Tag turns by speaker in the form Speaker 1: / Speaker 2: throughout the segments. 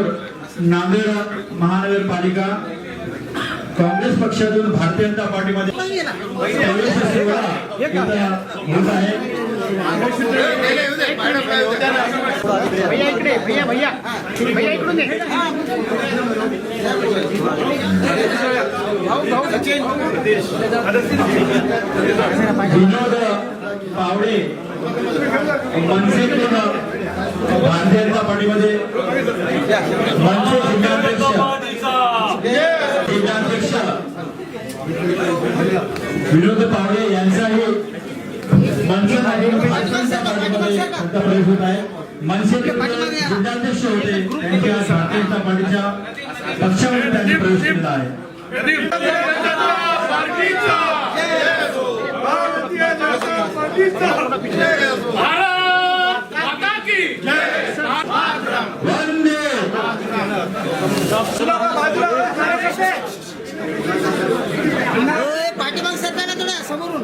Speaker 1: समोर नांदेड महानगरपालिका काँग्रेस पक्षातून भारतीय जनता पार्टीमध्ये विनोद पावडे मनसेतून भारतीय जनता पार्टीमध्ये मनसे जिल्हाध्यक्ष जिल्हाध्यक्ष विनोद पावडे यांचाही मनसे भारतीय जनता पार्टीमध्ये मोठा प्रवेश होत आहे. मनसेचे जिल्हाध्यक्ष होते. त्यांच्या भारतीय जनता पार्टीच्या पक्षामध्ये त्यांनी प्रवेश केला आहे.
Speaker 2: भारत
Speaker 3: पाठीमाग सरकारला थोडं समोरून.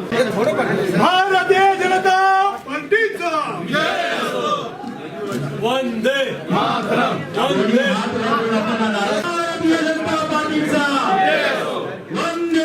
Speaker 2: भारतीय जनता पार्टीचा. वंदे
Speaker 1: आपण नारा- भारतीय जनता पार्टीचा वंदे